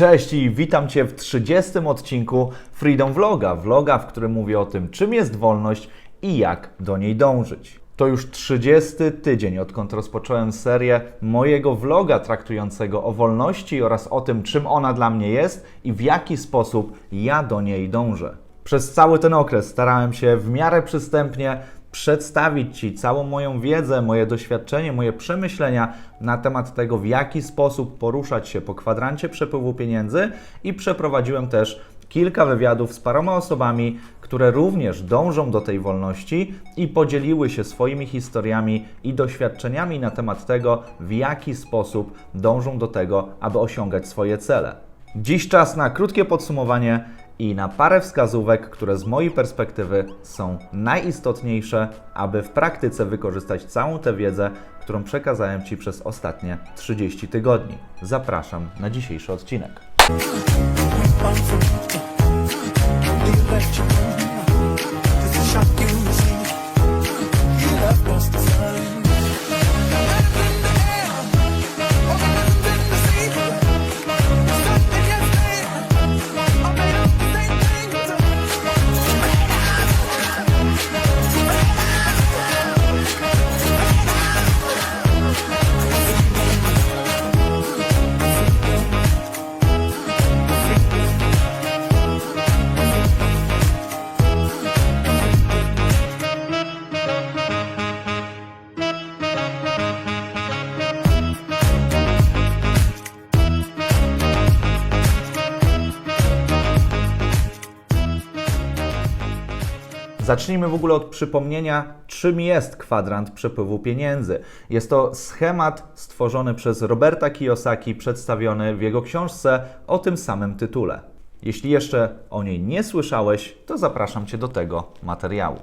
Cześć i witam Cię w 30 odcinku Freedom Vloga. Vloga, w którym mówię o tym, czym jest wolność i jak do niej dążyć. To już 30 tydzień, odkąd rozpocząłem serię mojego vloga traktującego o wolności oraz o tym, czym ona dla mnie jest i w jaki sposób ja do niej dążę. Przez cały ten okres starałem się w miarę przystępnie przedstawić Ci całą moją wiedzę, moje doświadczenie, moje przemyślenia na temat tego, w jaki sposób poruszać się po kwadrancie przepływu pieniędzy i przeprowadziłem też kilka wywiadów z paroma osobami, które również dążą do tej wolności i podzieliły się swoimi historiami i doświadczeniami na temat tego, w jaki sposób dążą do tego, aby osiągać swoje cele. Dziś czas na krótkie podsumowanie i na parę wskazówek, które z mojej perspektywy są najistotniejsze, aby w praktyce wykorzystać całą tę wiedzę, którą przekazałem Ci przez ostatnie 30 tygodni. Zapraszam na dzisiejszy odcinek. Zacznijmy w ogóle od przypomnienia, czym jest kwadrant przepływu pieniędzy. Jest to schemat stworzony przez Roberta Kiyosaki, przedstawiony w jego książce o tym samym tytule. Jeśli jeszcze o niej nie słyszałeś, to zapraszam Cię do tego materiału.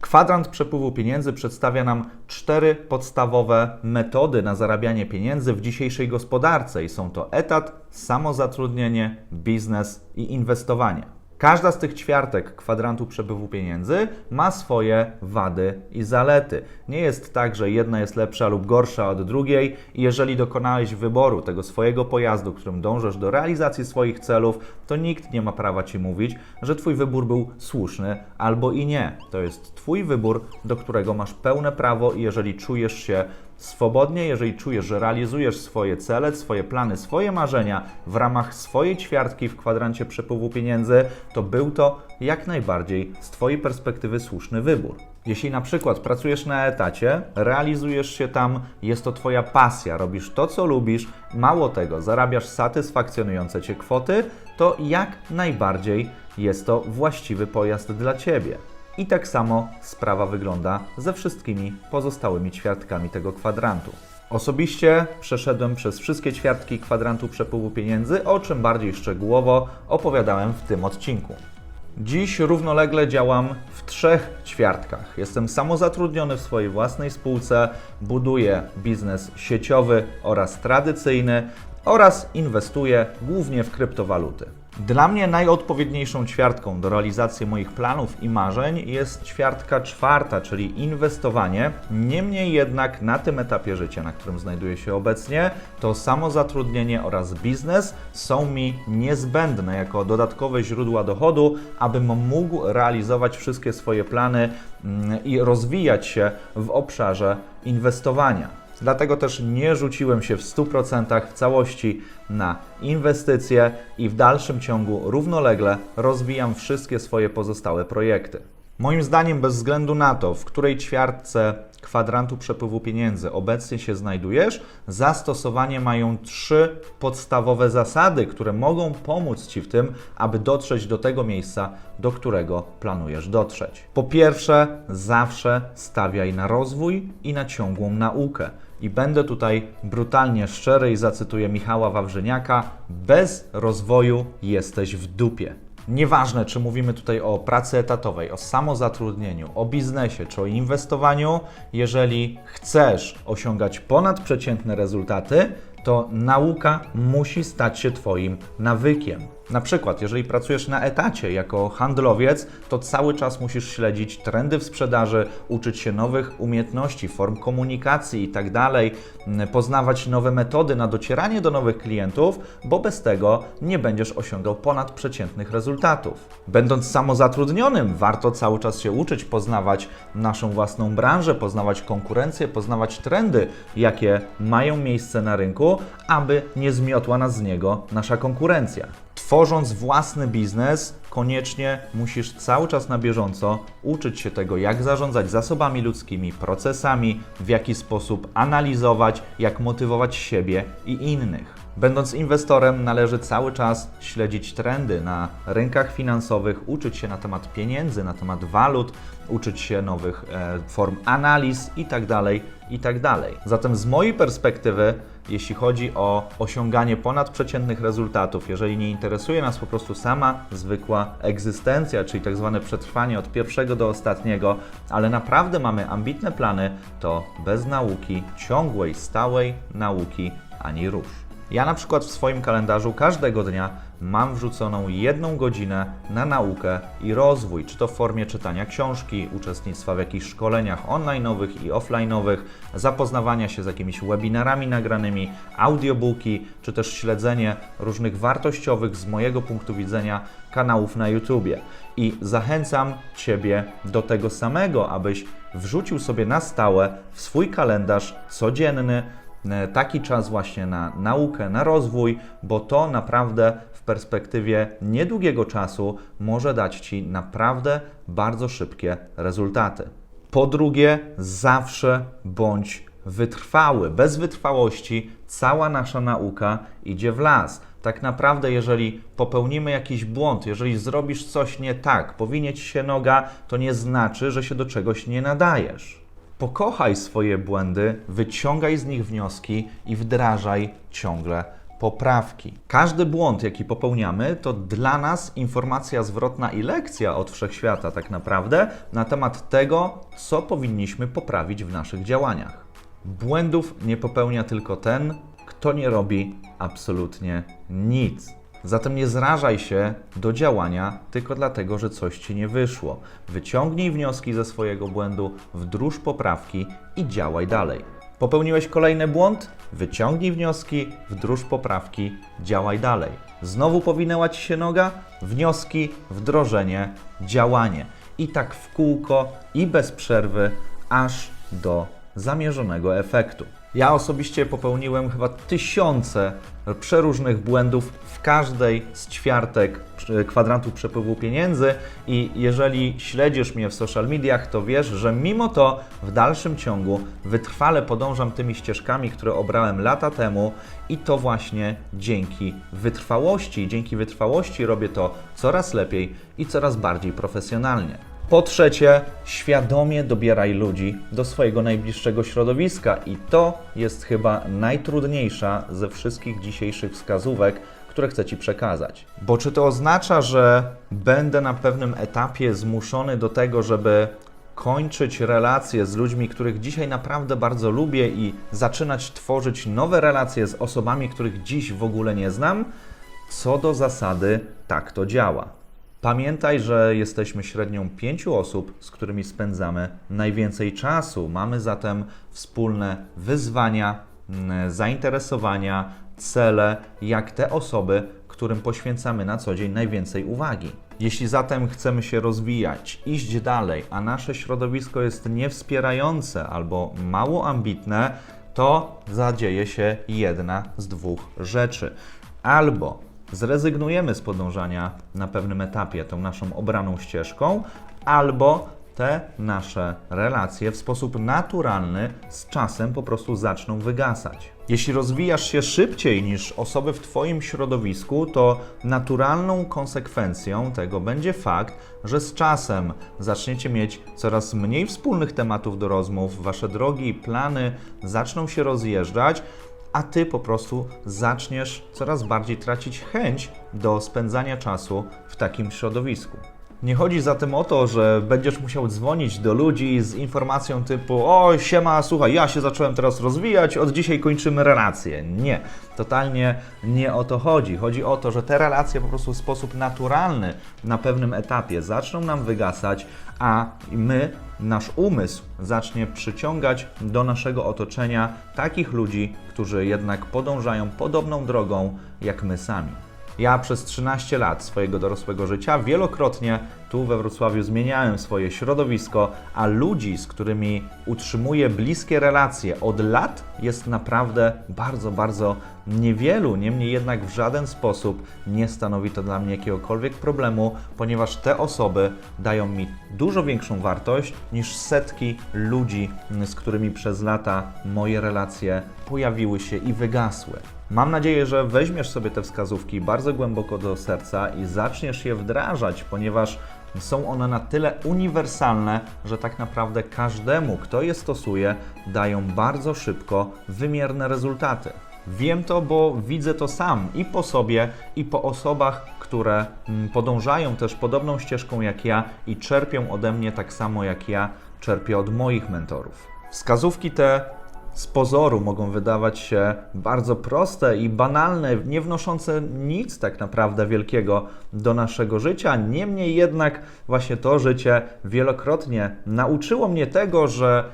Kwadrant przepływu pieniędzy przedstawia nam cztery podstawowe metody na zarabianie pieniędzy w dzisiejszej gospodarce i są to etat, samozatrudnienie, biznes i inwestowanie. Każda z tych ćwiartek kwadrantu przepływu pieniędzy ma swoje wady i zalety. Nie jest tak, że jedna jest lepsza lub gorsza od drugiej jeżeli dokonałeś wyboru tego swojego pojazdu, którym dążysz do realizacji swoich celów, to nikt nie ma prawa Ci mówić, że Twój wybór był słuszny albo i nie. To jest Twój wybór, do którego masz pełne prawo i jeżeli czujesz się swobodnie, jeżeli czujesz, że realizujesz swoje cele, swoje plany, swoje marzenia w ramach swojej ćwiartki w kwadrancie przepływu pieniędzy, to był to jak najbardziej z Twojej perspektywy słuszny wybór. Jeśli na przykład pracujesz na etacie, realizujesz się tam, jest to Twoja pasja, robisz to, co lubisz, mało tego, zarabiasz satysfakcjonujące Cię kwoty, to jak najbardziej jest to właściwy pojazd dla Ciebie. I tak samo sprawa wygląda ze wszystkimi pozostałymi ćwiartkami tego kwadrantu. Osobiście przeszedłem przez wszystkie ćwiartki kwadrantu przepływu pieniędzy, o czym bardziej szczegółowo opowiadałem w tym odcinku. Dziś równolegle działam w trzech ćwiartkach. Jestem samozatrudniony w swojej własnej spółce, buduję biznes sieciowy oraz tradycyjny oraz inwestuję głównie w kryptowaluty. Dla mnie najodpowiedniejszą ćwiartką do realizacji moich planów i marzeń jest ćwiartka czwarta, czyli inwestowanie. Niemniej jednak na tym etapie życia, na którym znajduję się obecnie, to samozatrudnienie oraz biznes są mi niezbędne jako dodatkowe źródła dochodu, abym mógł realizować wszystkie swoje plany mm, i rozwijać się w obszarze inwestowania. Dlatego też nie rzuciłem się w 100% w całości na inwestycje i w dalszym ciągu równolegle rozwijam wszystkie swoje pozostałe projekty. Moim zdaniem, bez względu na to, w której ćwiartce kwadrantu przepływu pieniędzy obecnie się znajdujesz, zastosowanie mają trzy podstawowe zasady, które mogą pomóc Ci w tym, aby dotrzeć do tego miejsca, do którego planujesz dotrzeć. Po pierwsze, zawsze stawiaj na rozwój i na ciągłą naukę. I będę tutaj brutalnie szczery i zacytuję Michała Wawrzyniaka: Bez rozwoju jesteś w dupie. Nieważne, czy mówimy tutaj o pracy etatowej, o samozatrudnieniu, o biznesie czy o inwestowaniu, jeżeli chcesz osiągać ponadprzeciętne rezultaty, to nauka musi stać się Twoim nawykiem. Na przykład, jeżeli pracujesz na etacie jako handlowiec, to cały czas musisz śledzić trendy w sprzedaży, uczyć się nowych umiejętności, form komunikacji itd., m, poznawać nowe metody na docieranie do nowych klientów, bo bez tego nie będziesz osiągał ponadprzeciętnych rezultatów. Będąc samozatrudnionym, warto cały czas się uczyć, poznawać naszą własną branżę, poznawać konkurencję, poznawać trendy, jakie mają miejsce na rynku, aby nie zmiotła nas z niego nasza konkurencja. Tworząc własny biznes, koniecznie musisz cały czas na bieżąco uczyć się tego, jak zarządzać zasobami ludzkimi, procesami, w jaki sposób analizować, jak motywować siebie i innych. Będąc inwestorem, należy cały czas śledzić trendy na rynkach finansowych, uczyć się na temat pieniędzy, na temat walut, uczyć się nowych e, form analiz itd., itd. Zatem z mojej perspektywy, jeśli chodzi o osiąganie ponadprzeciętnych rezultatów, jeżeli nie interesuje nas po prostu sama zwykła egzystencja, czyli tak zwane przetrwanie od pierwszego do ostatniego, ale naprawdę mamy ambitne plany, to bez nauki, ciągłej, stałej nauki ani rusz. Ja na przykład w swoim kalendarzu każdego dnia mam wrzuconą jedną godzinę na naukę i rozwój, czy to w formie czytania książki, uczestnictwa w jakichś szkoleniach online'owych i offline'owych, zapoznawania się z jakimiś webinarami nagranymi, audiobooki, czy też śledzenie różnych wartościowych z mojego punktu widzenia kanałów na YouTubie. I zachęcam Ciebie do tego samego, abyś wrzucił sobie na stałe w swój kalendarz codzienny e, taki czas właśnie na naukę, na rozwój, bo to naprawdę perspektywie niedługiego czasu może dać Ci naprawdę bardzo szybkie rezultaty. Po drugie, zawsze bądź wytrwały. Bez wytrwałości cała nasza nauka idzie w las. Tak naprawdę, jeżeli popełnimy jakiś błąd, jeżeli zrobisz coś nie tak, powinie ci się noga, to nie znaczy, że się do czegoś nie nadajesz. Pokochaj swoje błędy, wyciągaj z nich wnioski i wdrażaj ciągle poprawki. Każdy błąd, jaki popełniamy, to dla nas informacja zwrotna i lekcja od wszechświata, tak naprawdę, na temat tego, co powinniśmy poprawić w naszych działaniach. Błędów nie popełnia tylko ten, kto nie robi absolutnie nic. Zatem nie zrażaj się do działania tylko dlatego, że coś ci nie wyszło. Wyciągnij wnioski ze swojego błędu, wdróż poprawki i działaj dalej. Popełniłeś kolejny błąd? Wyciągnij wnioski, wdróż poprawki, działaj dalej. Znowu powinęła ci się noga? Wnioski, wdrożenie, działanie. I tak w kółko i bez przerwy, aż do zamierzonego efektu. Ja osobiście popełniłem chyba tysiące przeróżnych błędów w każdej z ćwiartek kwadrantu przepływu pieniędzy i jeżeli śledzisz mnie w social mediach, to wiesz, że mimo to w dalszym ciągu wytrwale podążam tymi ścieżkami, które obrałem lata temu i to właśnie dzięki wytrwałości. Dzięki wytrwałości robię to coraz lepiej i coraz bardziej profesjonalnie. Po trzecie, świadomie dobieraj ludzi do swojego najbliższego środowiska i to jest chyba najtrudniejsza ze wszystkich dzisiejszych wskazówek, które chcę Ci przekazać. Bo czy to oznacza, że będę na pewnym etapie zmuszony do tego, żeby kończyć relacje z ludźmi, których dzisiaj naprawdę bardzo lubię i zaczynać tworzyć nowe relacje z osobami, których dziś w ogóle nie znam? Co do zasady, tak to działa. Pamiętaj, że jesteśmy średnią pięciu osób, z którymi spędzamy najwięcej czasu. Mamy zatem wspólne wyzwania, mm, zainteresowania, cele, jak te osoby, którym poświęcamy na co dzień najwięcej uwagi. Jeśli zatem chcemy się rozwijać, iść dalej, a nasze środowisko jest niewspierające albo mało ambitne, to zadzieje się jedna z dwóch rzeczy. Albo zrezygnujemy z podążania na pewnym etapie tą naszą obraną ścieżką, albo te nasze relacje w sposób naturalny z czasem po prostu zaczną wygasać. Jeśli rozwijasz się szybciej niż osoby w Twoim środowisku, to naturalną konsekwencją tego będzie fakt, że z czasem zaczniecie mieć coraz mniej wspólnych tematów do rozmów, Wasze drogi i plany zaczną się rozjeżdżać, a ty po prostu zaczniesz coraz bardziej tracić chęć do spędzania czasu w takim środowisku. Nie chodzi zatem o to, że będziesz musiał dzwonić do ludzi z informacją typu o siema, słuchaj, ja się zacząłem teraz rozwijać, od dzisiaj kończymy relacje. Nie, totalnie nie o to chodzi. Chodzi o to, że te relacje po prostu w sposób naturalny na pewnym etapie zaczną nam wygasać, a my, nasz umysł zacznie przyciągać do naszego otoczenia takich ludzi, którzy jednak podążają podobną drogą jak my sami. Ja przez 13 lat swojego dorosłego życia wielokrotnie tu we Wrocławiu zmieniałem swoje środowisko, a ludzi, z którymi utrzymuję bliskie relacje od lat jest naprawdę bardzo, bardzo niewielu. Niemniej jednak w żaden sposób nie stanowi to dla mnie jakiegokolwiek problemu, ponieważ te osoby dają mi dużo większą wartość niż setki ludzi, z którymi przez lata moje relacje pojawiły się i wygasły. Mam nadzieję, że weźmiesz sobie te wskazówki bardzo głęboko do serca i zaczniesz je wdrażać, ponieważ są one na tyle uniwersalne, że tak naprawdę każdemu, kto je stosuje, dają bardzo szybko wymierne rezultaty. Wiem to, bo widzę to sam i po sobie, i po osobach, które mm, podążają też podobną ścieżką jak ja i czerpią ode mnie tak samo jak ja czerpię od moich mentorów. Wskazówki te z pozoru mogą wydawać się bardzo proste i banalne, nie wnoszące nic tak naprawdę wielkiego do naszego życia. Niemniej jednak właśnie to życie wielokrotnie nauczyło mnie tego, że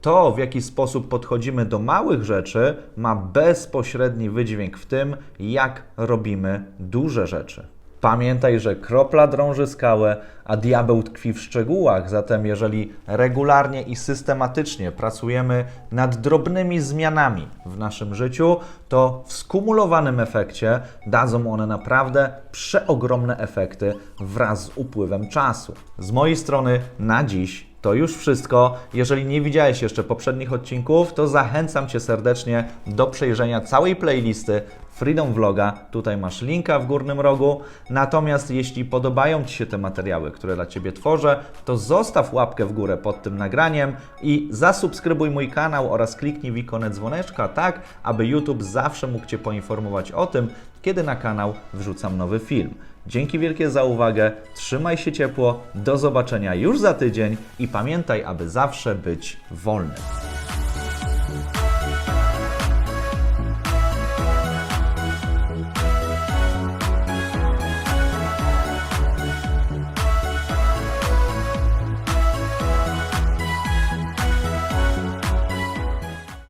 to, w jaki sposób podchodzimy do małych rzeczy, ma bezpośredni wydźwięk w tym, jak robimy duże rzeczy. Pamiętaj, że kropla drąży skałę, a diabeł tkwi w szczegółach. Zatem, jeżeli regularnie i systematycznie pracujemy nad drobnymi zmianami w naszym życiu, to w skumulowanym efekcie dadzą one naprawdę przeogromne efekty wraz z upływem czasu. Z mojej strony na dziś to już wszystko. Jeżeli nie widziałeś jeszcze poprzednich odcinków, to zachęcam Cię serdecznie do przejrzenia całej playlisty Freedom Vloga. Tutaj masz linka w górnym rogu. Natomiast jeśli podobają Ci się te materiały, które dla Ciebie tworzę, to zostaw łapkę w górę pod tym nagraniem i zasubskrybuj mój kanał oraz kliknij w ikonę dzwoneczka, tak aby YouTube zawsze mógł Cię poinformować o tym, kiedy na kanał wrzucam nowy film. Dzięki wielkie za uwagę, trzymaj się ciepło, do zobaczenia już za tydzień i pamiętaj, aby zawsze być wolnym.